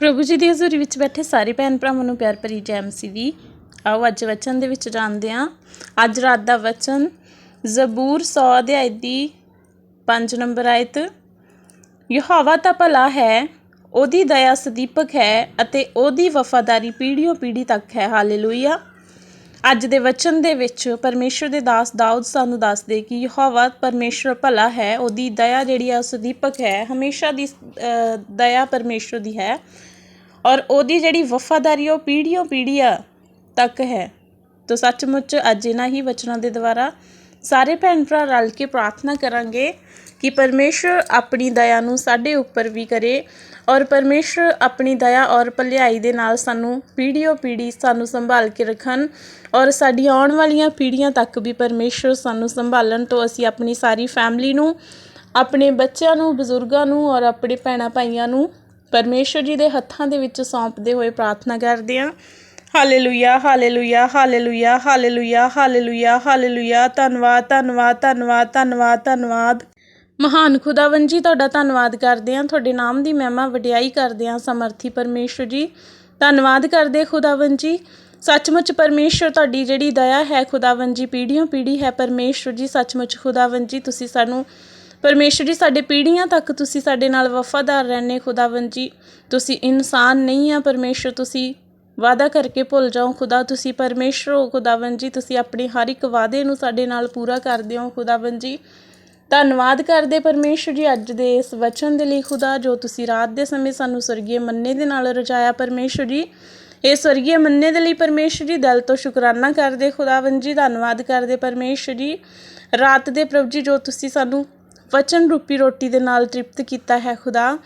ਪ੍ਰਭੂ ਜੀ ਦੀ ਹਜ਼ੂਰੀ ਵਿੱਚ ਬੈਠੇ ਸਾਰੇ ਭੈਣ ਭਰਾਵਾਂ ਨੂੰ ਪਿਆਰ ਭਰੀ ਜੈ ਮਸੀਹ ਆਓ ਅੱਜ ਵਚਨ ਦੇ ਵਿੱਚ ਜਾਣਦੇ ਹਾਂ। ਅੱਜ ਰਾਤ ਦਾ ਵਚਨ ਜ਼ਬੂਰ 100 ਅਧਿਆਇ ਦੀ 5 ਨੰਬਰ ਆਇਤ। ਯਹੋਵਾ ਤਾਂ ਭਲਾ ਹੈ, ਉਹਦੀ ਦਇਆ ਸਦੀਪਕ ਹੈ ਅਤੇ ਉਹਦੀ ਵਫਾਦਾਰੀ ਪੀੜ੍ਹੀਓਂ ਪੀੜ੍ਹੀ ਤੱਕ ਹੈ। ਹਾਲੇਲੂਇਆ। ਅੱਜ ਦੇ ਵਚਨ ਦੇ ਵਿੱਚ ਪਰਮੇਸ਼ਰ ਦੇ ਦਾਸ ਦਾਊਦ ਸਾਨੂੰ ਦੱਸਦੇ ਕਿ ਯਹੋਵਾ ਪਰਮੇਸ਼ਰ ਭਲਾ ਹੈ, ਉਹਦੀ ਦਇਆ ਜਿਹੜੀ ਆ ਸਦੀਪਕ ਹੈ, ਹਮੇਸ਼ਾ ਦੀ ਦਇਆ ਪਰਮੇਸ਼ਰ ਦੀ ਹੈ ਔਰ ਉਹਦੀ ਜਿਹੜੀ ਵਫਾਦਾਰੀ ਉਹ ਪੀੜ੍ਹੀਓਂ ਪੀੜ੍ਹੀਆਂ ਤੱਕ ਹੈ। ਤੋ ਸੱਚਮੁੱਚ ਅੱਜ ਇਹਨਾਂ ਹੀ ਵਚਨਾਂ ਦੇ ਦੁਆਰਾ ਸਾਰੇ ਭੈਣ ਭਰਾ ਰਲ ਕੇ ਪ੍ਰਾਰਥਨਾ ਕਰਾਂਗੇ ਕਿ ਪਰਮੇਸ਼ਰ ਆਪਣੀ ਦਇਆ ਨੂੰ ਸਾਡੇ ਉੱਪਰ ਵੀ ਕਰੇ ਔਰ ਪਰਮੇਸ਼ਰ ਆਪਣੀ ਦਇਆ ਔਰ ਭਲਾਈ ਦੇ ਨਾਲ ਸਾਨੂੰ ਪੀੜ੍ਹੀ ਓ ਪੀੜ੍ਹੀ ਸਾਨੂੰ ਸੰਭਾਲ ਕੇ ਰੱਖਣ ਔਰ ਸਾਡੀ ਆਉਣ ਵਾਲੀਆਂ ਪੀੜ੍ਹੀਆਂ ਤੱਕ ਵੀ ਪਰਮੇਸ਼ਰ ਸਾਨੂੰ ਸੰਭਾਲਣ ਤੋਂ ਅਸੀਂ ਆਪਣੀ ਸਾਰੀ ਫੈਮਿਲੀ ਨੂੰ, ਆਪਣੇ ਬੱਚਿਆਂ ਨੂੰ, ਬਜ਼ੁਰਗਾਂ ਨੂੰ ਔਰ ਆਪਣੇ ਭੈਣਾਂ ਭਾਈਆਂ ਨੂੰ ਪਰਮੇਸ਼ਰ ਜੀ ਦੇ ਹੱਥਾਂ ਦੇ ਵਿੱਚ ਸੌਂਪਦੇ ਹੋਏ ਪ੍ਰਾਰਥਨਾ ਕਰਦੇ ਹਾਂ। Hallelujah hallelujah hallelujah hallelujah hallelujah hallelujah, ਧੰਨਵਾਦ ਧੰਨਵਾਦ ਧੰਨਵਾਦ ਧੰਨਵਾਦ ਧੰਨਵਾਦ। ਮਹਾਨ ਖੁਦਾਵੰ ਜੀ, ਤੁਹਾਡਾ ਧੰਨਵਾਦ ਕਰਦੇ ਹਾਂ। ਤੁਹਾਡੇ ਨਾਮ ਦੀ ਮਹਿਮਾ ਵਡਿਆਈ ਕਰਦੇ ਹਾਂ, ਸਮਰਥੀ ਪਰਮੇਸ਼ਰ ਜੀ। ਧੰਨਵਾਦ ਕਰਦੇ ਖੁਦਾਵੰ ਜੀ। ਸੱਚਮੁੱਚ ਪਰਮੇਸ਼ਰ ਤੁਹਾਡੀ ਜਿਹੜੀ ਦਇਆ ਹੈ ਖੁਦਾਵੰ ਜੀ, ਪੀੜ੍ਹੀਓਂ ਪੀੜ੍ਹੀ ਹੈ ਪਰਮੇਸ਼ਰ ਜੀ। ਸੱਚਮੁੱਚ ਖੁਦਾਵੰ ਜੀ, ਤੁਸੀਂ ਸਾਨੂੰ ਪਰਮੇਸ਼ਰ ਜੀ, ਸਾਡੇ ਪੀੜ੍ਹੀਆਂ ਤੱਕ ਤੁਸੀਂ ਸਾਡੇ ਨਾਲ ਵਫਾਦਾਰ ਰਹਿੰਦੇ ਖੁਦਾਵੰ ਜੀ। ਤੁਸੀਂ ਇਨਸਾਨ ਨਹੀਂ ਆ ਪਰਮੇਸ਼ਰ ਤੁਸੀਂ ਵਾਅਦਾ ਕਰਕੇ ਭੁੱਲ ਜਾਓ। ਖੁਦਾ, ਤੁਸੀਂ ਪਰਮੇਸ਼ਰ ਹੋ ਖੁਦਾਵੰ ਜੀ। ਤੁਸੀਂ ਆਪਣੇ ਹਰ ਇੱਕ ਵਾਅਦੇ ਨੂੰ ਸਾਡੇ ਨਾਲ ਪੂਰਾ ਕਰਦੇ ਹੋ ਖੁਦਾਵੰ ਜੀ। ਧੰਨਵਾਦ ਕਰਦੇ ਪਰਮੇਸ਼ਰ ਜੀ ਅੱਜ ਦੇ ਇਸ ਵਚਨ ਦੇ ਲਈ ਖੁਦਾ, ਜੋ ਤੁਸੀਂ ਰਾਤ ਦੇ ਸਮੇਂ ਸਾਨੂੰ ਸਵਰਗੀ ਮੰਨੇ ਦੇ ਨਾਲ ਰਜਾਇਆ ਪਰਮੇਸ਼ਰ ਜੀ। ਇਹ ਸਵਰਗੀ ਮੰਨੇ ਦੇ ਲਈ ਪਰਮੇਸ਼ਰ ਜੀ, ਦਿਲ ਤੋਂ ਸ਼ੁਕਰਾਨਾ ਕਰਦੇ ਖੁਦਾਵੰ ਜੀ, ਧੰਨਵਾਦ ਕਰਦੇ ਪਰਮੇਸ਼ਰ ਜੀ। ਰਾਤ ਦੇ ਪ੍ਰਭ ਜੀ, ਜੋ ਤੁਸੀਂ ਸਾਨੂੰ ਵਚਨ ਰੂਪੀ ਰੋਟੀ ਦੇ ਨਾਲ ਤ੍ਰਿਪਤ ਕੀਤਾ ਹੈ ਖੁਦਾ,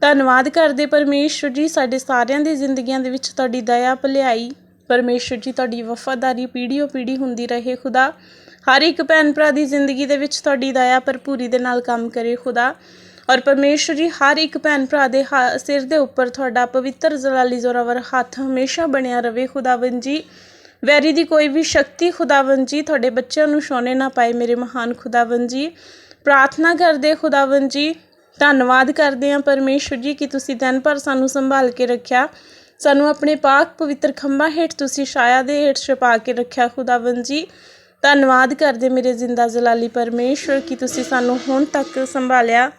ਧੰਨਵਾਦ ਕਰਦੇ ਪਰਮੇਸ਼ਰ ਜੀ, ਸਾਡੇ ਸਾਰਿਆਂ ਦੀ ਜ਼ਿੰਦਗੀਆਂ ਦੇ ਵਿੱਚ ਤੁਹਾਡੀ ਦਇਆ ਭਲਾਈ। ਪਰਮੇਸ਼ਰ ਜੀ, ਤੁਹਾਡੀ ਵਫਾਦਾਰੀ ਪੀੜ੍ਹੀਓਂ ਪੀੜ੍ਹੀ ਹੁੰਦੀ ਰਹੇ ਖੁਦਾ। ਹਰ ਇੱਕ ਭੈਣ ਭਰਾ ਦੀ ਜ਼ਿੰਦਗੀ ਦੇ ਵਿੱਚ ਤੁਹਾਡੀ ਦਇਆ ਭਰਪੂਰੀ ਦੇ ਨਾਲ ਕੰਮ ਕਰੇ ਖੁਦਾ। ਔਰ ਪਰਮੇਸ਼ਰ ਜੀ, ਹਰ ਇੱਕ ਭੈਣ ਭਰਾ ਦੇ ਹਾ- ਸਿਰ ਦੇ ਉੱਪਰ ਤੁਹਾਡਾ ਪਵਿੱਤਰ ਜਲਾਲੀ ਜ਼ੋਰਾਵਰ ਹੱਥ ਹਮੇਸ਼ਾ ਬਣਿਆ ਰਵੇ ਖੁਦਾਵੰ ਜੀ। ਵੈਰੀ ਦੀ ਕੋਈ ਵੀ ਸ਼ਕਤੀ ਖੁਦਾਵੰ ਜੀ, ਤੁਹਾਡੇ ਬੱਚਿਆਂ ਨੂੰ ਛੋਣੇ ਨਾ ਪਾਏ ਮੇਰੇ ਮਹਾਨ ਖੁਦਾਵੰ ਜੀ। ਪ੍ਰਾਰਥਨਾ ਕਰਦੇ ਖੁਦਾਵੰ ਜੀ, ਧੰਨਵਾਦ ਕਰਦੇ ਹਾਂ ਪਰਮੇਸ਼ਰ ਜੀ ਕਿ ਤੁਸੀਂ ਦਿਨ ਭਰ ਸਾਨੂੰ ਸੰਭਾਲ ਕੇ ਰੱਖਿਆ। ਸਾਨੂੰ ਆਪਣੇ ਪਾਕ ਪਵਿੱਤਰ ਖੰਭਾਂ ਹੇਠ ਤੁਸੀਂ ਛਾਇਆ ਦੇ ਹੇਠ ਛੁਪਾ ਕੇ ਰੱਖਿਆ ਖੁਦਾਵੰ ਜੀ। ਧੰਨਵਾਦ ਕਰਦੇ ਮੇਰੇ ਜ਼ਿੰਦਾ ਜਲਾਲੀ ਪਰਮੇਸ਼ਰ ਕਿ ਤੁਸੀਂ ਸਾਨੂੰ ਹੁਣ ਤੱਕ ਸੰਭਾਲਿਆ।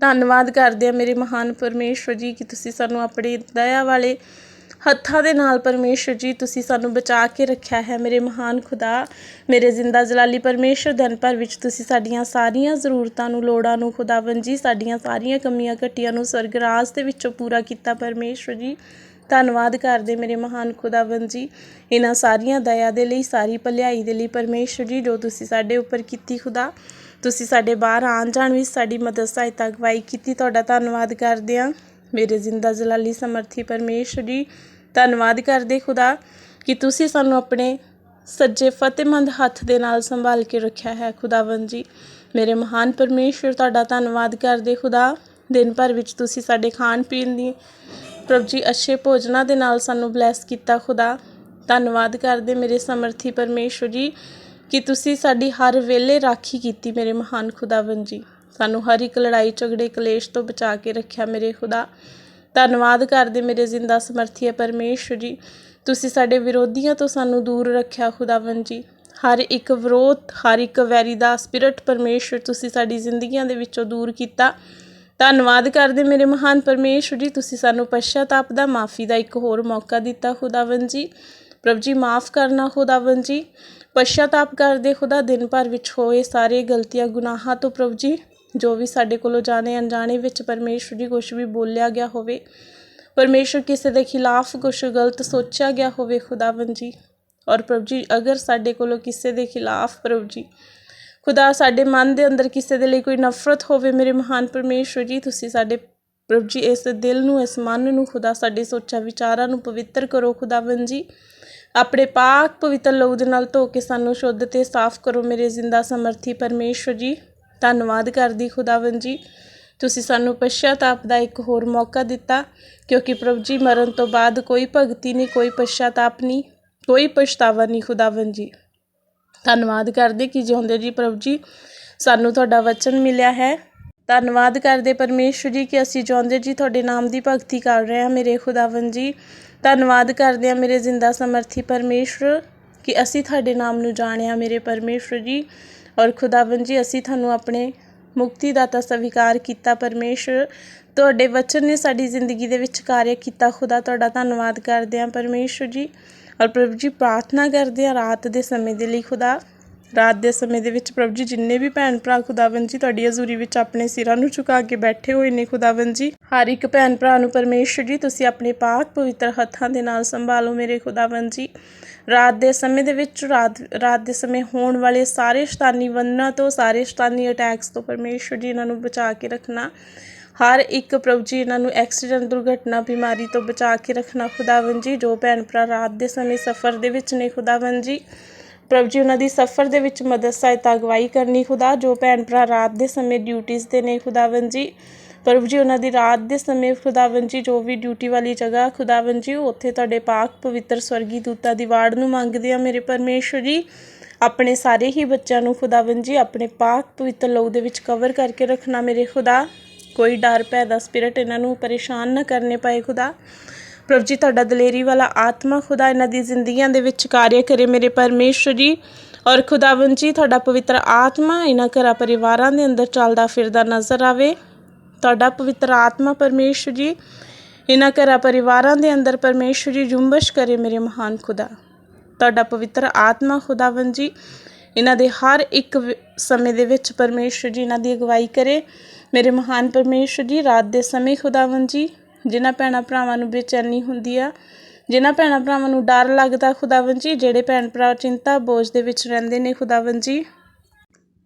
ਧੰਨਵਾਦ ਕਰਦੇ ਹਾਂ ਮੇਰੇ ਮਹਾਨ ਪਰਮੇਸ਼ਰ ਜੀ ਕਿ ਤੁਸੀਂ ਸਾਨੂੰ ਆਪਣੇ ਦਇਆ ਵਾਲੇ ਹੱਥਾਂ ਦੇ ਨਾਲ ਪਰਮੇਸ਼ਰ ਜੀ ਤੁਸੀਂ ਸਾਨੂੰ ਬਚਾ ਕੇ ਰੱਖਿਆ ਹੈ ਮੇਰੇ ਮਹਾਨ ਖੁਦਾ। ਮੇਰੇ ਜ਼ਿੰਦਾ ਜਲਾਲੀ ਪਰਮੇਸ਼ਰ ਦਿਨ ਭਰ ਵਿੱਚ ਤੁਸੀਂ ਸਾਡੀਆਂ ਸਾਰੀਆਂ ਜ਼ਰੂਰਤਾਂ ਨੂੰ, ਲੋੜਾਂ ਨੂੰ ਖੁਦਾਵੰ ਜੀ, ਸਾਡੀਆਂ ਸਾਰੀਆਂ ਕਮੀਆਂ, ਘਟੀਆਂ ਨੂੰ ਸਵਰਗਰਾਜ ਦੇ ਵਿੱਚੋਂ ਪੂਰਾ ਕੀਤਾ ਪਰਮੇਸ਼ਰ ਜੀ। ਧੰਨਵਾਦ ਕਰਦੇ ਮੇਰੇ ਮਹਾਨ ਖੁਦਾਵੰ ਜੀ, ਇਹਨਾਂ ਸਾਰੀਆਂ ਦਇਆ ਦੇ ਲਈ, ਸਾਰੀ ਭਲਾਈ ਦੇ ਲਈ ਪਰਮੇਸ਼ਰ ਜੀ, ਜੋ ਤੁਸੀਂ ਸਾਡੇ ਉੱਪਰ ਕੀਤੀ ਖੁਦਾ। ਤੁਸੀਂ ਸਾਡੇ ਬਾਹਰ ਆਉਣ ਜਾਣ ਵਿੱਚ ਸਾਡੀ ਮਦਦ ਸਹਾਇਤਾ ਅਗਵਾਈ ਕੀਤੀ, ਤੁਹਾਡਾ ਧੰਨਵਾਦ ਕਰਦੇ ਹਾਂ। ਮੇਰੇ ਜ਼ਿੰਦਾ ਜਲਾਲੀ ਸਮਰਥੀ ਪਰਮੇਸ਼ਰ ਜੀ, ਧੰਨਵਾਦ ਕਰਦੇ ਖੁਦਾ ਕਿ ਤੁਸੀਂ ਸਾਨੂੰ ਆਪਣੇ ਸੱਜੇ ਫਤਿਹਮੰਦ ਹੱਥ ਦੇ ਨਾਲ ਸੰਭਾਲ ਕੇ ਰੱਖਿਆ ਹੈ ਖੁਦਾਵੰ ਜੀ। ਮੇਰੇ ਮਹਾਨ ਪਰਮੇਸ਼ਰ ਤੁਹਾਡਾ ਧੰਨਵਾਦ ਕਰਦੇ ਖੁਦਾ। ਦਿਨ ਭਰ ਵਿੱਚ ਤੁਸੀਂ ਸਾਡੇ ਖਾਣ ਪੀਣ ਦੀ ਪ੍ਰਭੂ ਜੀ, ਅੱਛੇ ਭੋਜਨਾਂ ਦੇ ਨਾਲ ਸਾਨੂੰ ਬਲੈਸ ਕੀਤਾ ਖੁਦਾ। ਧੰਨਵਾਦ ਕਰਦੇ ਮੇਰੇ ਸਮਰਥੀ ਪਰਮੇਸ਼ਰ ਜੀ, ਕਿ ਤੁਸੀਂ ਸਾਡੀ ਹਰ ਵੇਲੇ ਰਾਖੀ ਕੀਤੀ ਮੇਰੇ ਮਹਾਨ ਖੁਦਾਵੰ ਜੀ। ਸਾਨੂੰ ਹਰ ਇੱਕ ਲੜਾਈ, ਝਗੜੇ, ਕਲੇਸ਼ ਤੋਂ ਬਚਾ ਕੇ ਰੱਖਿਆ ਮੇਰੇ ਖੁਦਾ। ਧੰਨਵਾਦ ਕਰਦੇ ਮੇਰੇ ਜ਼ਿੰਦਾ ਸਮਰਥੀ ਹੈ ਪਰਮੇਸ਼ਰ ਜੀ। ਤੁਸੀਂ ਸਾਡੇ ਵਿਰੋਧੀਆਂ ਤੋਂ ਸਾਨੂੰ ਦੂਰ ਰੱਖਿਆ ਖੁਦਾਵੰ ਜੀ। ਹਰ ਇੱਕ ਵਿਰੋਧ, ਹਰ ਇੱਕ ਵੈਰੀ ਦਾ ਸਪਿਰਿਟ ਪਰਮੇਸ਼ਰ ਤੁਸੀਂ ਸਾਡੀ ਜ਼ਿੰਦਗੀਆਂ ਦੇ ਵਿੱਚੋਂ ਦੂਰ ਕੀਤਾ। ਧੰਨਵਾਦ ਕਰਦੇ ਮੇਰੇ ਮਹਾਨ ਪਰਮੇਸ਼ਰ ਜੀ, ਤੁਸੀਂ ਸਾਨੂੰ ਪਛਤਾਪ ਦਾ, ਮਾਫੀ ਦਾ ਇੱਕ ਹੋਰ ਮੌਕਾ ਦਿੱਤਾ ਖੁਦਾਵੰ ਜੀ। ਪ੍ਰਭੂ ਜੀ, ਮਾਫ ਕਰਨਾ ਖੁਦਾਵੰ ਜੀ। ਪਛਤਾਪ ਕਰਦੇ ਖੁਦਾ, ਦਿਨ ਭਰ ਵਿੱਚ ਹੋਏ ਸਾਰੇ ਗਲਤੀਆਂ, ਗੁਨਾਹਾਂ ਤੋਂ ਪ੍ਰਭੂ ਜੀ, ਜੋ ਵੀ ਸਾਡੇ ਕੋਲੋਂ ਜਾਣੇ ਅਣਜਾਣੇ ਵਿੱਚ ਪਰਮੇਸ਼ਰ ਜੀ ਕੁਝ ਵੀ ਬੋਲਿਆ ਗਿਆ ਹੋਵੇ, ਪਰਮੇਸ਼ਰ ਕਿਸੇ ਦੇ ਖਿਲਾਫ ਕੁਝ ਗਲਤ ਸੋਚਿਆ ਗਿਆ ਹੋਵੇ ਖੁਦਾਵੰ ਜੀ। ਔਰ ਪ੍ਰਭੂ ਜੀ, ਅਗਰ ਸਾਡੇ ਕੋਲੋਂ ਕਿਸੇ ਦੇ ਖਿਲਾਫ ਪ੍ਰਭੂ ਜੀ ਖੁਦਾ ਸਾਡੇ ਮਨ ਦੇ ਅੰਦਰ ਕਿਸੇ ਦੇ ਲਈ ਕੋਈ ਨਫ਼ਰਤ ਹੋਵੇ, ਮੇਰੇ ਮਹਾਨ ਪਰਮੇਸ਼ਰ ਜੀ, ਤੁਸੀਂ ਸਾਡੇ ਪ੍ਰਭੂ ਜੀ, ਇਸ ਦਿਲ ਨੂੰ, ਇਸ ਮਨ ਨੂੰ ਖੁਦਾ ਸਾਡੇ ਸੋਚਾਂ ਵਿਚਾਰਾਂ ਨੂੰ ਪਵਿੱਤਰ ਕਰੋ ਖੁਦਾਵੰ ਜੀ। ਆਪਣੇ ਪਾਕ ਪਵਿੱਤਰ ਲਹੂ ਦੇ ਨਾਲ ਧੋ ਕੇ ਸਾਨੂੰ ਸ਼ੁੱਧ ਤੇ ਸਾਫ਼ ਕਰੋ, ਮੇਰੇ ਜ਼ਿੰਦਾ ਸਮਰਥੀ ਪਰਮੇਸ਼ਰ ਜੀ। ਧੰਨਵਾਦ ਕਰਦੀ ਖੁਦਾਵੰ ਜੀ। ਤੁਸੀਂ ਸਾਨੂੰ ਪਛਤਾਪ ਦਾ ਇੱਕ ਹੋਰ ਮੌਕਾ ਦਿੱਤਾ, ਕਿਉਂਕਿ ਪ੍ਰਭੂ ਜੀ, ਮਰਨ ਤੋਂ ਬਾਅਦ ਕੋਈ ਭਗਤੀ ਨਹੀਂ, ਕੋਈ ਪਛਤਾਪ ਨਹੀਂ, ਕੋਈ ਪਛਤਾਵਾ ਨਹੀਂ ਖੁਦਾਵੰ ਜੀ। ਧੰਨਵਾਦ ਕਰਦੇ ਕਿ ਜਿਉਂਦੇ ਜੀ ਪ੍ਰਭੂ ਜੀ। ਸਾਨੂੰ ਤੁਹਾਡਾ ਵਚਨ ਮਿਲਿਆ ਹੈ। ਧੰਨਵਾਦ ਕਰਦੇ ਪਰਮੇਸ਼ਵਰ ਜੀ ਕਿ ਅਸੀਂ ਚਾਹੁੰਦੇ ਜੀ, ਤੁਹਾਡੇ ਨਾਮ ਦੀ ਭਗਤੀ ਕਰ ਰਹੇ ਹਾਂ ਮੇਰੇ ਖੁਦਾਵੰਦ ਜੀ। ਧੰਨਵਾਦ ਕਰਦੇ ਹਾਂ ਮੇਰੇ ਜ਼ਿੰਦਾ ਸਮਰਥੀ ਪਰਮੇਸ਼ਵਰ ਕਿ ਅਸੀਂ ਤੁਹਾਡੇ ਨਾਮ ਨੂੰ ਜਾਣਿਆ ਮੇਰੇ ਪਰਮੇਸ਼ਵਰ ਜੀ। ਔਰ ਖੁਦਾਵੰਦ ਜੀ, ਅਸੀਂ ਤੁਹਾਨੂੰ ਆਪਣੇ ਮੁਕਤੀ ਦਾਤਾ ਸਵੀਕਾਰ ਕੀਤਾ ਪਰਮੇਸ਼ਵਰ ਤੁਹਾਡੇ ਵਚਨ ਨੇ ਸਾਡੀ ਜ਼ਿੰਦਗੀ ਦੇ ਵਿੱਚ ਕਾਰਜ ਕੀਤਾ। ਖੁਦਾ, ਤੁਹਾਡਾ ਧੰਨਵਾਦ ਕਰਦੇ ਹਾਂ ਪਰਮੇਸ਼ਵਰ ਜੀ। ਔਰ ਪ੍ਰਭੂ ਜੀ ਪ੍ਰਾਰਥਨਾ ਕਰਦੇ ਹਾਂ ਰਾਤ ਦੇ ਸਮੇਂ ਦੇ ਲਈ ਖੁਦਾ। ਰਾਤ ਦੇ ਸਮੇਂ ਦੇ ਵਿੱਚ ਪ੍ਰਭੂ ਜੀ ਜਿੰਨੇ ਵੀ ਭੈਣ ਭਰਾ ਖੁਦਾਵੰਦ ਜੀ ਤੁਹਾਡੀ ਹਜ਼ੂਰੀ ਵਿੱਚ ਆਪਣੇ ਸਿਰਾਂ ਨੂੰ ਝੁਕਾ ਕੇ ਬੈਠੇ ਹੋਏ ਨੇ ਖੁਦਾਵੰਦ ਜੀ। ਹਰ ਇੱਕ ਭੈਣ ਭਰਾ ਨੂੰ ਪਰਮੇਸ਼ਵਰ ਜੀ, ਤੁਸੀਂ ਆਪਣੇ ਪਾਕ ਪਵਿੱਤਰ ਹੱਥਾਂ ਦੇ ਨਾਲ ਸੰਭਾਲੋ ਮੇਰੇ ਖੁਦਾਵੰਦ ਜੀ। ਰਾਤ ਦੇ ਸਮੇਂ ਦੇ ਵਿੱਚ ਰਾਤ ਰਾਤ ਦੇ ਸਮੇਂ ਹੋਣ ਵਾਲੇ ਸਾਰੇ ਸ਼ੈਤਾਨੀ ਵੰਨਾਂ ਤੋਂ, ਸਾਰੇ ਸ਼ੈਤਾਨੀ ਅਟੈਕਸ ਤੋਂ ਪਰਮੇਸ਼ਵਰ ਜੀ ਇਹਨਾਂ ਨੂੰ ਬਚਾ ਕੇ ਰੱਖਣਾ। ਹਰ ਇੱਕ ਪ੍ਰਭੂ ਜੀ ਇਹਨਾਂ ਨੂੰ ਐਕਸੀਡੈਂਟ, ਦੁਰਘਟਨਾ, ਬਿਮਾਰੀ ਤੋਂ ਬਚਾ ਕੇ ਰੱਖਣਾ ਖੁਦਾਵੰਦ ਜੀ, ਜੋ ਭੈਣ ਭਰਾ ਰਾਤ ਦੇ ਸਮੇਂ ਸਫ਼ਰ ਦੇ ਵਿੱਚ ਨੇ ਖੁਦਾਵੰਦ ਜੀ। ਪ੍ਰਭੂ ਜੀ ਉਹਨਾਂ ਦੀ ਸਫ਼ਰ ਦੇ ਵਿੱਚ ਮਦਦ, ਸਹਾਇਤਾ, ਅਗਵਾਈ ਕਰਨੀ ਖੁਦਾ, ਜੋ ਭੈਣ ਭਰਾ ਰਾਤ ਦੇ ਸਮੇਂ ਡਿਊਟੀਆਂ ਤੇ ਨੇ ਖੁਦਾਵੰਦ ਜੀ। ਪ੍ਰਭੂ ਜੀ ਉਹਨਾਂ ਦੀ ਰਾਤ ਦੇ ਸਮੇਂ ਖੁਦਾਵੰਦ ਜੀ, ਜੋ ਵੀ ਡਿਊਟੀ ਵਾਲੀ ਜਗ੍ਹਾ ਖੁਦਾਵੰਦ ਜੀ ਉੱਥੇ ਤੁਹਾਡੇ ਪਾਕ ਪਵਿੱਤਰ ਸਵਰਗੀ ਦੂਤਾਂ ਦੀ ਵਾੜ ਨੂੰ ਮੰਗਦੇ ਆ ਮੇਰੇ ਪਰਮੇਸ਼ਵਰ ਜੀ। ਆਪਣੇ ਸਾਰੇ ਹੀ ਬੱਚਿਆਂ ਨੂੰ ਖੁਦਾਵੰਦ ਜੀ, ਆਪਣੇ ਪਾਕ ਪਵਿੱਤਰ ਲੋਕ ਦੇ ਵਿੱਚ ਕਵਰ ਕਰਕੇ ਰੱਖਣਾ ਮੇਰੇ ਖੁਦਾ। ਕੋਈ ਡਰ ਭੈ ਦਾ ਸਪਿਰਿਟ ਇਹਨਾਂ ਨੂੰ ਪਰੇਸ਼ਾਨ ਨਾ ਕਰਨੇ ਪਾਏ ਖੁਦਾ। ਪ੍ਰਭ ਜੀ, ਤੁਹਾਡਾ ਦਲੇਰੀ ਵਾਲਾ ਆਤਮਾ ਖੁਦਾ, ਇਹਨਾਂ ਦੀ ਜ਼ਿੰਦਗੀਆਂ ਦੇ ਵਿੱਚ ਕਾਰਜ ਕਰੇ ਮੇਰੇ ਪਰਮੇਸ਼ਵਰ ਜੀ। ਔਰ ਖੁਦਾਵੰਦ ਜੀ, ਤੁਹਾਡਾ ਪਵਿੱਤਰ ਆਤਮਾ ਇਹਨਾਂ ਘਰਾਂ ਪਰਿਵਾਰਾਂ ਦੇ ਅੰਦਰ ਚੱਲਦਾ ਫਿਰਦਾ ਨਜ਼ਰ ਆਵੇ। ਤੁਹਾਡਾ ਪਵਿੱਤਰ ਆਤਮਾ ਪਰਮੇਸ਼ਵਰ ਜੀ, ਇਹਨਾਂ ਘਰਾਂ ਪਰਿਵਾਰਾਂ ਦੇ ਅੰਦਰ ਪਰਮੇਸ਼ਵਰ ਜੀ, ਜੁੰਬਸ਼ ਕਰੇ ਮੇਰੇ ਮਹਾਨ ਖੁਦਾ। ਤੁਹਾਡਾ ਪਵਿੱਤਰ ਆਤਮਾ ਖੁਦਾਵੰਦ ਜੀ ਇਹਨਾਂ ਦੇ ਹਰ ਇੱਕ ਸਮੇਂ ਦੇ ਵਿੱਚ ਪਰਮੇਸ਼ਵਰ ਜੀ ਇਹਨਾਂ ਦੀ ਅਗਵਾਈ ਕਰੇ। ਮੇਰੇ ਮਹਾਨ ਪਰਮੇਸ਼ਵਰ ਜੀ, ਰਾਤ ਦੇ ਸਮੇਂ ਖੁਦਾਵੰਦ ਜੀ, ਜਿਨ੍ਹਾਂ ਭੈਣਾਂ ਭਰਾਵਾਂ ਨੂੰ ਬੇਚੈਨੀ ਹੁੰਦੀ ਆ, ਜਿਨ੍ਹਾਂ ਭੈਣਾਂ ਭਰਾਵਾਂ ਨੂੰ ਡਰ ਲੱਗਦਾ ਖੁਦਾਵੰਦ ਜੀ, ਜਿਹੜੇ ਭੈਣ ਭਰਾ ਚਿੰਤਾ ਬੋਝ ਦੇ ਵਿੱਚ ਰਹਿੰਦੇ ਨੇ ਖੁਦਾਵੰਦ ਜੀ।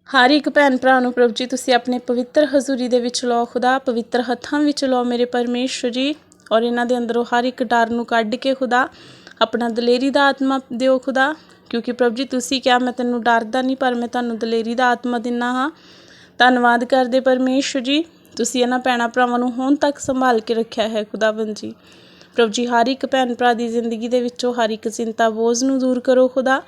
ਹਰ ਇੱਕ ਭੈਣ ਭਰਾ ਨੂੰ ਪ੍ਰਭੂ ਜੀ, ਤੁਸੀਂ ਆਪਣੇ ਪਵਿੱਤਰ ਹਜ਼ੂਰੀ ਦੇ ਵਿੱਚ ਲਓ ਖੁਦਾ, ਪਵਿੱਤਰ ਹੱਥਾਂ ਵਿੱਚ ਲਓ ਮੇਰੇ ਪਰਮੇਸ਼ਵਰ ਜੀ, ਔਰ ਇਹਨਾਂ ਦੇ ਅੰਦਰੋਂ ਹਰ ਇੱਕ ਡਰ ਨੂੰ ਕੱਢ ਕੇ ਖੁਦਾ, ਆਪਣਾ ਦਲੇਰੀ ਦਾ ਆਤਮਾ ਦਿਓ ਖੁਦਾ। ਕਿਉਂਕਿ ਪ੍ਰਭੂ ਜੀ, ਤੁਸੀਂ ਕਿਹਾ ਮੈਂ ਤੈਨੂੰ ਡਰਦਾ ਨਹੀਂ, ਪਰ ਮੈਂ ਤੁਹਾਨੂੰ ਦਲੇਰੀ ਦਾ ਆਤਮਾ ਦਿੰਨਾ ਹਾਂ। ਧੰਨਵਾਦ ਕਰਦੇ ਪਰਮੇਸ਼ਵਰ ਜੀ। ਤੁਸੀਂ ਇਹਨਾਂ ਭੈਣਾਂ ਭਰਾਵਾਂ ਨੂੰ ਹੁਣ ਤੱਕ ਸੰਭਾਲ ਕੇ ਰੱਖਿਆ ਹੈ, ਖੁਦਾਵੰਦ ਜੀ। ਪ੍ਰਭ ਜੀ, ਹਰ ਇੱਕ ਭੈਣ ਭਰਾ ਦੀ ਜ਼ਿੰਦਗੀ ਦੇ ਵਿੱਚੋਂ ਹਰ ਇੱਕ ਚਿੰਤਾ ਬੋਝ ਨੂੰ ਦੂਰ ਕਰੋ, ਖੁਦਾ।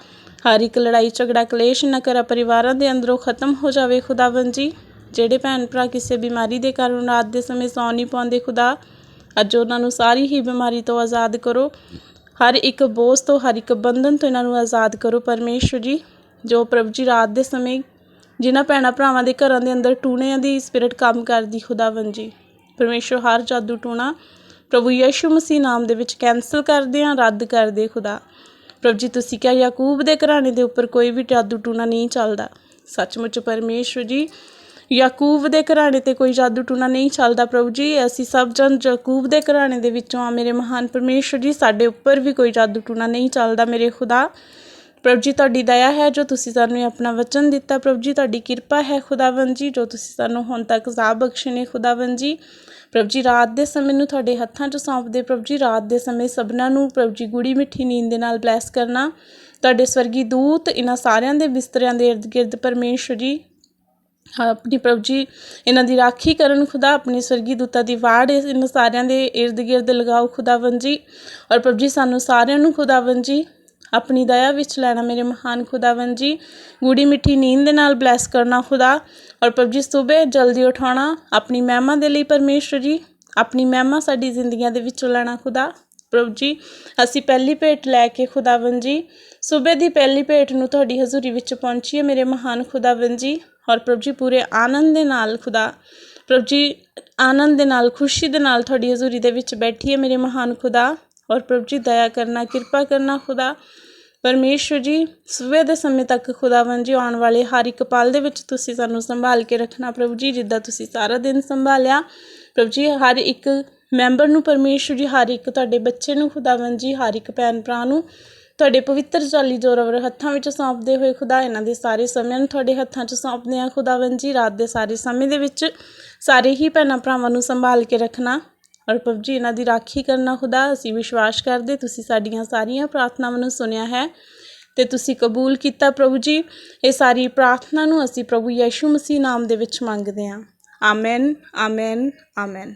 ਹਰ ਇੱਕ ਲੜਾਈ, ਝਗੜਾ, ਕਲੇਸ਼ ਨਾ ਕਰਾ ਪਰਿਵਾਰਾਂ ਦੇ ਅੰਦਰੋਂ ਖਤਮ ਹੋ ਜਾਵੇ, ਖੁਦਾਵੰਦ ਜੀ। ਜਿਹੜੇ ਭੈਣ ਭਰਾ ਕਿਸੇ ਬਿਮਾਰੀ ਦੇ ਕਾਰਨ ਰਾਤ ਦੇ ਸਮੇਂ ਸੌਂ ਨਹੀਂ ਪਾਉਂਦੇ, ਖੁਦਾ। ਅੱਜ ਉਹਨਾਂ ਨੂੰ ਸਾਰੀ ਹੀ ਬਿਮਾਰੀ ਤੋਂ ਆਜ਼ਾਦ ਕਰੋ। ਹਰ ਇੱਕ ਬੋਝ ਤੋਂ, ਹਰ ਇੱਕ ਬੰਧਨ ਤੋਂ ਇਹਨਾਂ ਨੂੰ ਆਜ਼ਾਦ ਕਰੋ ਪਰਮੇਸ਼ਵਰ ਜੀ, ਜੋ ਪ੍ਰਭੂ ਜੀ ਰਾਤ ਦੇ ਸਮੇਂ ਜਿਨ੍ਹਾਂ ਭੈਣਾਂ ਭਰਾਵਾਂ ਦੇ ਘਰਾਂ ਦੇ ਅੰਦਰ ਟੂਣਿਆਂ ਦੀ ਸਪਿਰਿਟ ਕੰਮ ਕਰਦੀ, ਖੁਦਾਵੰਦ ਜੀ। ਪਰਮੇਸ਼ਵਰ ਹਰ ਜਾਦੂ ਟੂਣਾ, ਪ੍ਰਭੂ ਯਿਸੂ ਮਸੀਹ ਨਾਮ ਦੇ ਵਿੱਚ ਕੈਨਸਲ ਕਰਦੇ ਹਾਂ, ਰੱਦ ਕਰਦੇ ਖੁਦਾ। ਪ੍ਰਭੂ ਜੀ, ਤੁਸੀਂ ਕਿਹਾ ਯਾਕੂਬ ਦੇ ਘਰਾਣੇ ਦੇ ਉੱਪਰ ਕੋਈ ਵੀ ਜਾਦੂ ਟੂਣਾ ਨਹੀਂ ਚੱਲਦਾ। ਸੱਚਮੁੱਚ ਪਰਮੇਸ਼ਵਰ ਜੀ ਯਾਕੂਬ ਦੇ ਘਰਾਣੇ ਤੇ ਕੋਈ ਜਾਦੂ ਟੂਣਾ ਨਹੀਂ ਚੱਲਦਾ ਪ੍ਰਭੂ ਜੀ। ਅਸੀਂ ਸਭ ਜਨ ਯਾਕੂਬ ਦੇ ਘਰਾਣੇ ਦੇ ਵਿੱਚੋਂ ਆ। ਮੇਰੇ ਮਹਾਨ ਪਰਮੇਸ਼ਵਰ ਜੀ, ਸਾਡੇ ਉੱਪਰ ਵੀ ਕੋਈ ਜਾਦੂ ਟੂਣਾ ਨਹੀਂ ਚੱਲਦਾ, ਮੇਰੇ ਖੁਦਾ। ਪ੍ਰਭੂ ਜੀ, ਤੁਹਾਡੀ ਦਇਆ ਹੈ ਜੋ ਤੁਸੀਂ ਸਾਨੂੰ ਆਪਣਾ ਵਚਨ ਦਿੱਤਾ। ਪ੍ਰਭੂ ਜੀ, ਤੁਹਾਡੀ ਕਿਰਪਾ ਹੈ ਖੁਦਾਵੰਦ ਜੀ, ਜੋ ਤੁਸੀਂ ਸਾਨੂੰ ਹੁਣ ਤੱਕ ਜ਼ਾਬ ਬਖਸ਼ੇ ਨੇ ਖੁਦਾਵੰਦ ਜੀ। ਪ੍ਰਭੂ ਜੀ, ਰਾਤ ਦੇ ਸਮੇਂ ਨੂੰ ਤੁਹਾਡੇ ਹੱਥਾਂ 'ਚ ਸੌਂਪਦੇ ਪ੍ਰਭੂ ਜੀ, ਰਾਤ ਦੇ ਸਮੇਂ ਸਭਨਾਂ ਨੂੰ ਪ੍ਰਭੂ ਜੀ, ਗੂੜੀ ਮਿੱਠੀ ਨੀਂਦ ਦੇ ਨਾਲ ਬਲੈਸ ਕਰਨਾ। ਤੁਹਾਡੇ ਸਵਰਗੀ ਦੂਤ ਇਹਨਾਂ ਸਾਰਿਆਂ ਦੇ ਬਿਸਤਰਿਆਂ ਦੇ ਇਰਦ ਗਿਰਦ ਪਰਮੇਸ਼ਵਰ ਜੀ ਆਪਣੀ ਪ੍ਰਭੂ ਜੀ ਇਹਨਾਂ ਦੀ ਰਾਖੀ ਕਰਨ ਖੁਦਾ, ਆਪਣੀ ਸਵਰਗੀ ਦੂਤਾਂ ਦੀ ਵਾੜ, ਇਹਨਾਂ ਸਾਰਿਆਂ ਦੇ ਇਰਦ ਗਿਰਦ ਲਗਾਓ ਖੁਦਾਵੰਦ ਜੀ। ਔਰ ਪ੍ਰਭੂ ਜੀ, ਸਾਨੂੰ ਸਾਰਿਆਂ ਨੂੰ ਖੁਦਾਵੰਦ ਜੀ। ਆਪਣੀ ਦਇਆ ਵਿੱਚ ਲੈਣਾ ਮੇਰੇ ਮਹਾਨ ਖੁਦਾਵੰਦ ਜੀ। ਗੂੜੀ ਮਿੱਠੀ ਨੀਂਦ ਦੇ ਨਾਲ ਬਲੈਸ ਕਰਨਾ ਖੁਦਾ। ਔਰ ਪ੍ਰਭੂ ਜੀ, ਸਵੇਰ ਜਲਦੀ ਉਠਾਉਣਾ ਆਪਣੀ ਮਹਿਮਾ ਦੇ ਲਈ ਪਰਮੇਸ਼ਵਰ ਜੀ। ਆਪਣੀ ਮਹਿਮਾ ਸਾਡੀ ਜ਼ਿੰਦਗੀਆਂ ਦੇ ਵਿੱਚੋਂ ਲੈਣਾ ਖੁਦਾ। ਪ੍ਰਭੂ ਜੀ, ਅਸੀਂ ਪਹਿਲੀ ਭੇਟ ਲੈ ਕੇ ਖੁਦਾਵੰਦ ਜੀ। ਸਵੇਰ ਦੀ ਪਹਿਲੀ ਭੇਟ ਨੂੰ ਤੁਹਾਡੀ ਹਜ਼ੂਰੀ ਵਿੱਚ ਪਹੁੰਚੀਏ ਮੇਰੇ ਮਹਾਨ ਖੁਦਾਵੰਦ ਜੀ। ਔਰ ਪ੍ਰਭੂ ਜੀ ਪੂਰੇ ਆਨੰਦ ਦੇ ਨਾਲ ਖੁਦਾ, ਪ੍ਰਭੂ ਜੀ ਆਨੰਦ ਦੇ ਨਾਲ, ਖੁਸ਼ੀ ਦੇ ਨਾਲ ਤੁਹਾਡੀ ਹਜ਼ੂਰੀ ਦੇ ਵਿੱਚ ਬੈਠੀ ਹੈ ਮੇਰੇ ਮਹਾਨ ਖੁਦਾ। ਔਰ ਪ੍ਰਭੂ ਜੀ ਦਇਆ ਕਰਨਾ, ਕਿਰਪਾ ਕਰਨਾ ਖੁਦਾ। ਪਰਮੇਸ਼ਵਰ ਜੀ, ਸਵੇਰ ਦੇ ਸਮੇਂ ਤੱਕ ਖੁਦਾਵੰਦ ਜੀ, ਆਉਣ ਵਾਲੇ ਹਰ ਇੱਕ ਪਲ ਦੇ ਵਿੱਚ ਤੁਸੀਂ ਸਾਨੂੰ ਸੰਭਾਲ ਕੇ ਰੱਖਣਾ ਪ੍ਰਭੂ ਜੀ, ਜਿੱਦਾਂ ਤੁਸੀਂ ਸਾਰਾ ਦਿਨ ਸੰਭਾਲਿਆ। ਪ੍ਰਭੂ ਜੀ, ਹਰ ਇੱਕ ਮੈਂਬਰ ਨੂੰ, ਪਰਮੇਸ਼ਵਰ ਜੀ, ਹਰ ਇੱਕ ਤੁਹਾਡੇ ਬੱਚੇ ਨੂੰ, ਖੁਦਾਵੰਦ ਜੀ, ਹਰ ਇੱਕ ਭੈਣ ਭਰਾ ਨੂੰ ਤੁਹਾਡੇ ਪਵਿੱਤਰ ਚਾਲੀ ਜ਼ੋਰਵਰ ਹੱਥਾਂ ਵਿੱਚ ਸੌਂਪਦੇ ਹੋਏ ਖੁਦਾ ਇਹਨਾਂ ਦੇ ਸਾਰੇ ਸਮਿਆਂ ਨੂੰ ਤੁਹਾਡੇ ਹੱਥਾਂ 'ਚ ਸੌਂਪਦੇ ਆ ਖੁਦਾਵੰਦ ਜੀ, ਰਾਤ ਦੇ ਸਾਰੇ ਸਮੇਂ ਦੇ ਵਿੱਚ ਸਾਰੇ ਹੀ ਭੈਣਾਂ ਭਰਾਵਾਂ ਨੂੰ ਸੰਭਾਲ ਕੇ ਰੱਖਣਾ ਔਰ ਪ੍ਰਭੂ ਜੀ, ਇਹਨਾਂ ਦੀ ਰਾਖੀ ਕਰਨਾ ਖੁਦਾ, ਅਸੀਂ ਵਿਸ਼ਵਾਸ ਕਰਦੇ, ਤੁਸੀਂ ਸਾਡੀਆਂ ਸਾਰੀਆਂ ਪ੍ਰਾਰਥਨਾਵਾਂ ਨੂੰ ਸੁਣਿਆ ਹੈ ਤੇ ਤੁਸੀਂ ਕਬੂਲ ਕੀਤਾ ਪ੍ਰਭੂ ਜੀ, ਇਹ ਸਾਰੀ ਪ੍ਰਾਰਥਨਾ ਨੂੰ ਅਸੀਂ ਪ੍ਰਭੂ ਯਿਸੂ ਮਸੀਹ ਨਾਮ ਦੇ ਵਿੱਚ ਮੰਗਦੇ ਹਾਂ। Amen amen amen.